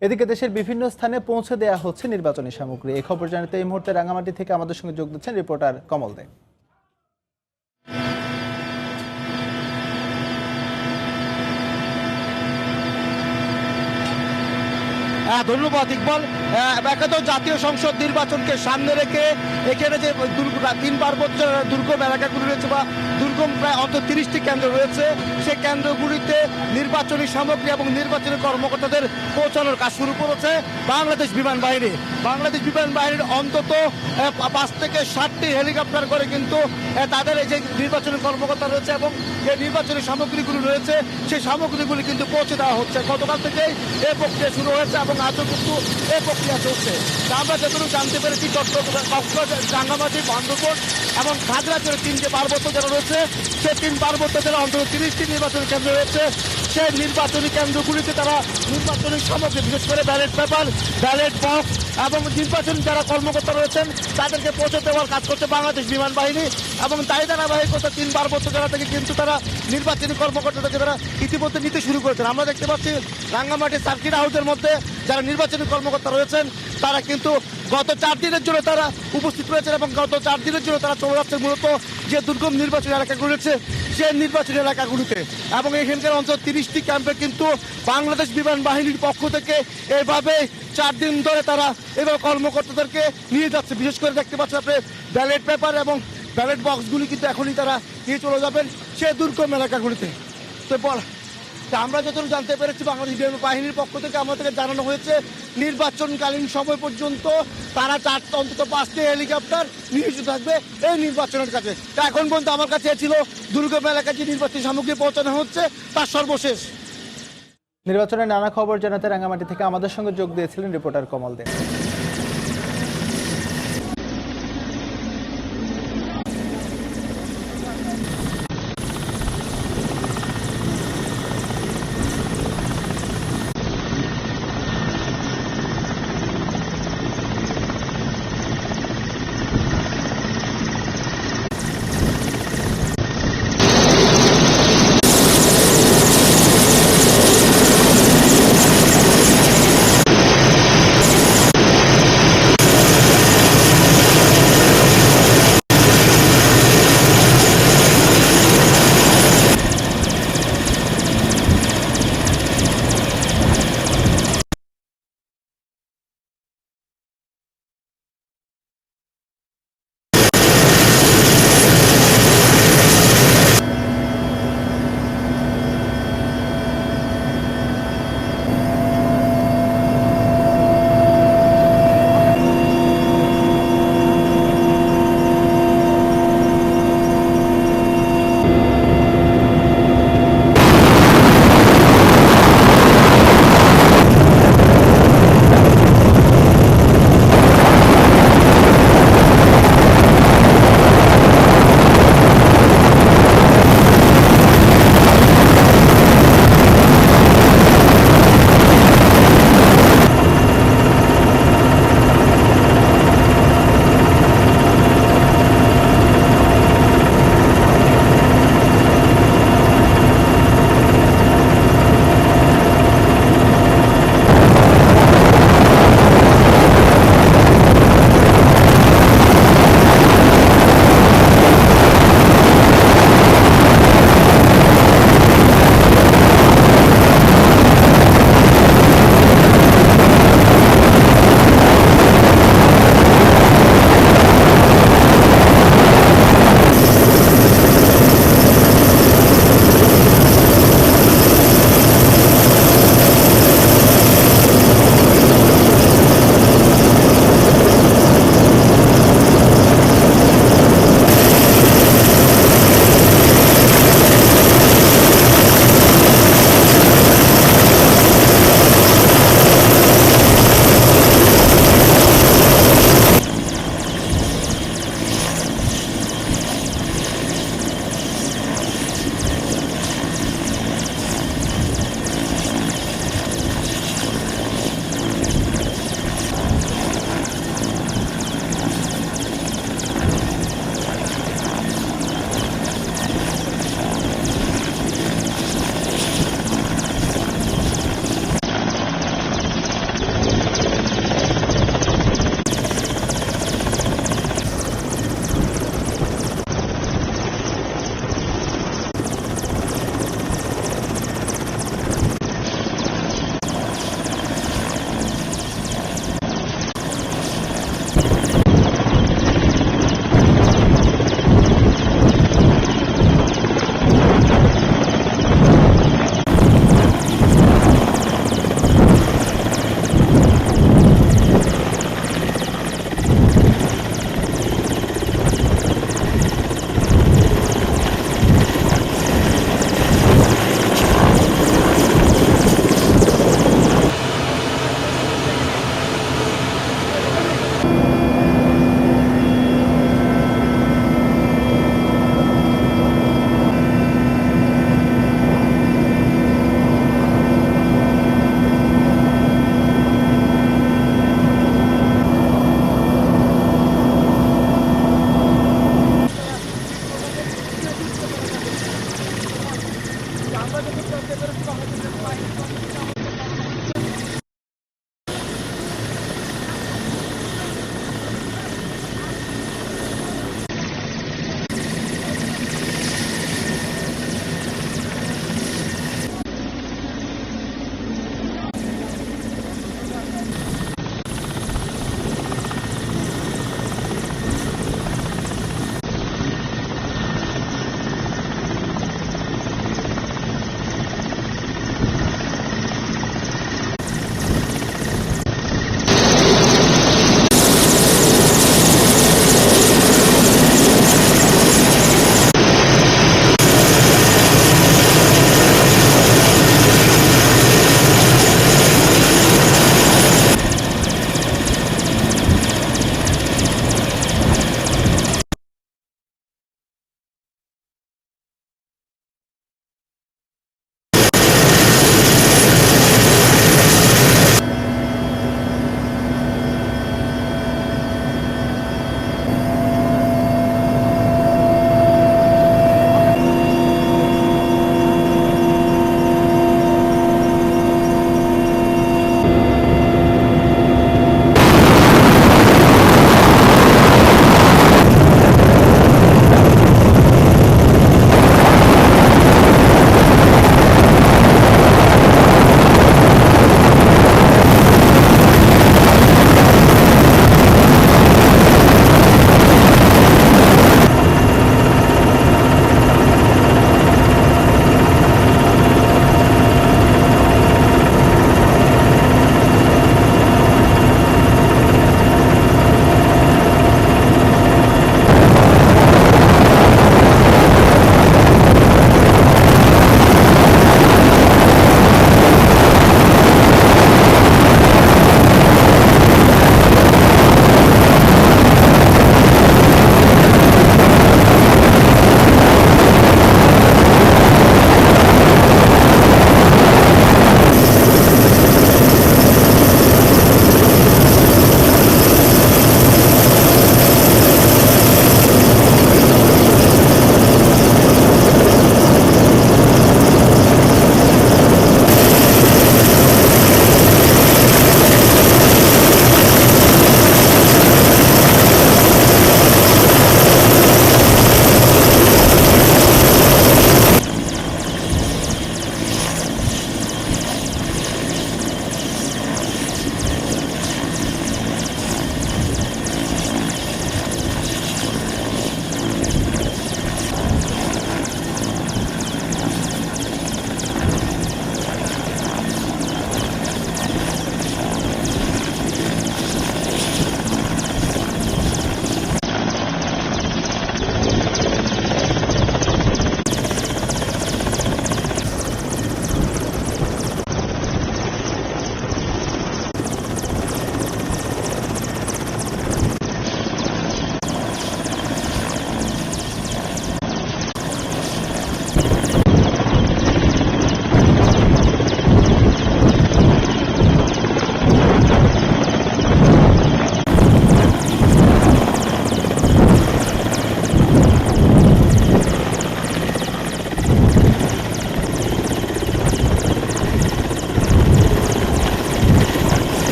এদিকে দেশের বিভিন্ন স্থানে পৌঁছে দেওয়া হচ্ছে নির্বাচনী সামগ্রী। এই খবর জানাতে এই মুহূর্তে রাঙামাটি থেকে আমাদের সঙ্গে যোগ দিচ্ছেন রিপোর্টার কমল দে। হ্যাঁ, ধন্যবাদ ইকবাল। আহ, একাদশ জাতীয় সংসদ নির্বাচনকে সামনে রেখে এখানে যে দুর্গ- তিন পার্বত্য দুর্গম এলাকাগুলি রয়েছে বা দুর্গম প্রায় অন্তত তিরিশটি কেন্দ্র রয়েছে। সেই কেন্দ্রগুলিতে নির্বাচনী সামগ্রী এবং নির্বাচনী কর্মকর্তাদের পৌঁছানোর কাজ শুরু করেছে বাংলাদেশ বিমান বাহিনী। বাংলাদেশ বিমান বাহিনীর অন্তত পাঁচ থেকে ষাটটি হেলিকপ্টার করে কিন্তু তাদের এই যে নির্বাচনী কর্মকর্তা রয়েছে এবং যে নির্বাচনী সামগ্রীগুলি রয়েছে, সেই সামগ্রীগুলি কিন্তু পৌঁছে দেওয়া হচ্ছে। গতকাল থেকেই এই প্রক্রিয়া শুরু হয়েছে এবং আজও কিন্তু এই প্রক্রিয়া চলছে। আমরা যেগুলো জানতে পেরেছি, চট্টগ্রাম, কক্সবাজার, রাঙ্গামাটি, বান্দরবন এবং খাগড়াছড়ি তিন যে পার্বত্য জেলা রয়েছে। সেই তিন পার্বত্য জেলা অন্তত তিরিশটি নির্বাচনী কেন্দ্র রয়েছে। সেই নির্বাচনী কেন্দ্রগুলিতে তারা নির্বাচনী সামগ্রী, বিশেষ করে ব্যালট পেপার, ব্যালট বক্স এবং নির্বাচনী যারা কর্মকর্তা রয়েছেন, তাদেরকে পৌঁছে দেওয়ার কাজ করছে বাংলাদেশ বিমান বাহিনী এবং তাই ধারাবাহিকতা তিন পার্বত্য জেলা থেকে কিন্তু তারা নির্বাচনী কর্মকর্তাদেরকে তারা ইতিমধ্যে নিতে শুরু করেছেন। আমরা দেখতে পাচ্ছি রাঙ্গামাটি সার্কিট হাউসের মধ্যে যারা নির্বাচনী কর্মকর্তা রয়েছেন তারা কিন্তু গত চার দিনের জন্য তারা উপস্থিত রয়েছেন এবং গত চার দিনের জন্য তারা চলে যাচ্ছে মূলত যে দুর্গম নির্বাচনী এলাকাগুলি রয়েছে, সে নির্বাচনী এলাকাগুলিতে। এবং এখানকার অন্তত তিরিশটি ক্যাম্পে কিন্তু বাংলাদেশ বিমান বাহিনীর পক্ষ থেকে এভাবে চার দিন ধরে তারা এবার কর্মকর্তাদেরকে নিয়ে যাচ্ছে। বিশেষ করে দেখতে পাচ্ছেন আপনি ব্যালট পেপার এবং ব্যালেট বক্সগুলি কিন্তু এখনই তারা নিয়ে চলে যাবেন সে দুর্গম এলাকাগুলিতে। তো বল তা আমরা যতটুকু জানতে পেরেছি, বাংলাদেশ বাহিনীর পক্ষ থেকে আমাদেরকে জানানো হয়েছে, নির্বাচনকালীন সময় পর্যন্ত তারা চার অন্তত পাঁচটি হেলিকপ্টার নিয়োজিত থাকবে এই নির্বাচনের কাছে। তা এখন পর্যন্ত আমার কাছে ছিল দুর্গম এলাকায় যে নির্বাচনী সামগ্রী পৌঁছানো হচ্ছে, তার সর্বশেষ। নির্বাচনের নানা খবর জানাতে রাঙামাটি থেকে আমাদের সঙ্গে যোগ দিয়েছিলেন reporter Kamal Dey. Thank you.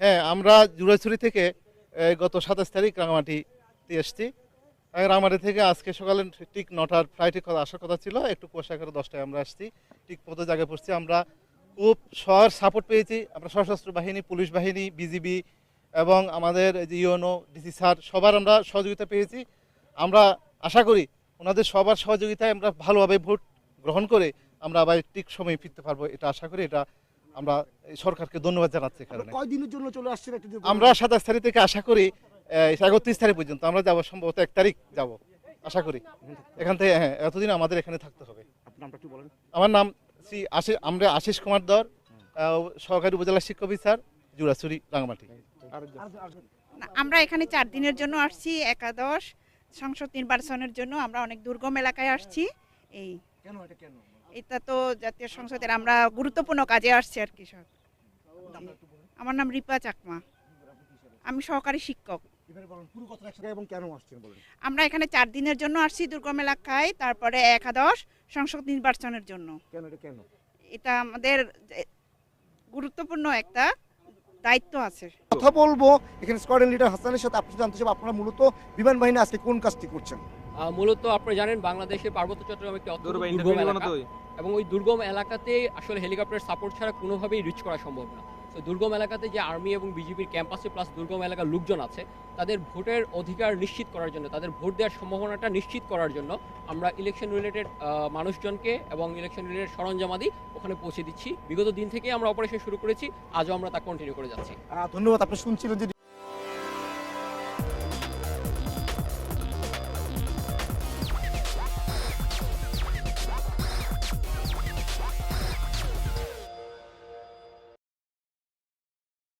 হ্যাঁ। আমরা জুরাছড়ি থেকে গত সাতাশ তারিখ রাঙামাটিতে এসেছি। রাঙামাটি থেকে আজকে সকালে ঠিক নটার ফ্লাইটে আসার কথা ছিল। একটু কুয়াশা করে দশটায় আমরা আসছি। ঠিক মতো জায়গায় পড়ছি আমরা খুব সর সাপোর্ট পেয়েছি। আমরা সশস্ত্র বাহিনী, পুলিশ বাহিনী বিজিবি এবং আমাদের যে ইউএনও ডিসি স্যার, সবার আমরা সহযোগিতা পেয়েছি। আমরা আশা করি ওনাদের সবার সহযোগিতায় আমরা ভালোভাবে ভোট গ্রহণ করে আমরা আবার ঠিক সময়ে ফিরতে পারব। এটা আশা করি, এটা আমরা সরকারকে ধন্যবাদ জানাচ্ছি এখানে আপনারা কয় দিনের জন্য চলে আসছেন। আমরা সাতাশ তারিখ থেকে আশা করি একত্রিশ তারিখ পর্যন্ত আমরা যাব সম্ভবত এক তারিখ যাব আশা করি। এখান থেকে হ্যাঁ এতদিন আমাদের এখানে থাকতে হবে। আমার নাম শ্রী আশিস আমরা আশিস কুমার দর সহকারী উপজেলা শিক্ষক অফিসার জুরাছড়ি রাঙামাটি না, আমরা এখানে চার দিনের জন্য আসছি একাদশ সংসদ নির্বাচনের জন্য আমরা অনেক দুর্গম এলাকায় আসছি। এই। কেন এটা কেন? এটা তো জাতীয় সংসদের আমরা গুরুত্বপূর্ণ কাজে আসছি আর কি সব। আমার নাম রিপা চাকমা। আমি সহকারী শিক্ষক। আমরা এখানে চার দিনের জন্য আসছি দুর্গম এলাকায় তারপরে একাদশ সংসদ নির্বাচনের জন্য। এটা আমাদের গুরুত্বপূর্ণ একটা দায়িত্ব আছে। কথা বলব এখানে স্কোয়াড্রন লিডার হাসানের সাথে আপনি জানতে চাইব আপনারা মূলত বিমান বাহিনী আজকে কোন কাজটি করছেন? মূলত আপনারা জানেন বাংলাদেশের পার্বত্য চট্টগ্রাম একটি দুর্গম এলাকা এবং ওই দুর্গম এলাকাতে আসলে হেলিকপ্টার সাপোর্ট ছাড়া কোনোভাবেই রিচ করা সম্ভব না। তো দুর্গম এলাকাতে যে আর্মি এবং বিজেপির ক্যাম্পাসে প্লাস দুর্গম এলাকার লোকজন আছে তাদের ভোটের অধিকার নিশ্চিত করার জন্য তাদের ভোট দেওয়ার সম্ভাবনাটা নিশ্চিত করার জন্য আমরা ইলেকশন রিলেটেড মানুষজনকে এবং ইলেকশন রিলেটেড সরঞ্জামাদি ওখানে পৌঁছে দিচ্ছি। বিগত দিন থেকে আমরা অপারেশন শুরু করেছি আজও আমরা তা কন্টিনিউ করে যাচ্ছি। ধন্যবাদ আপনি শুনছিলেন যে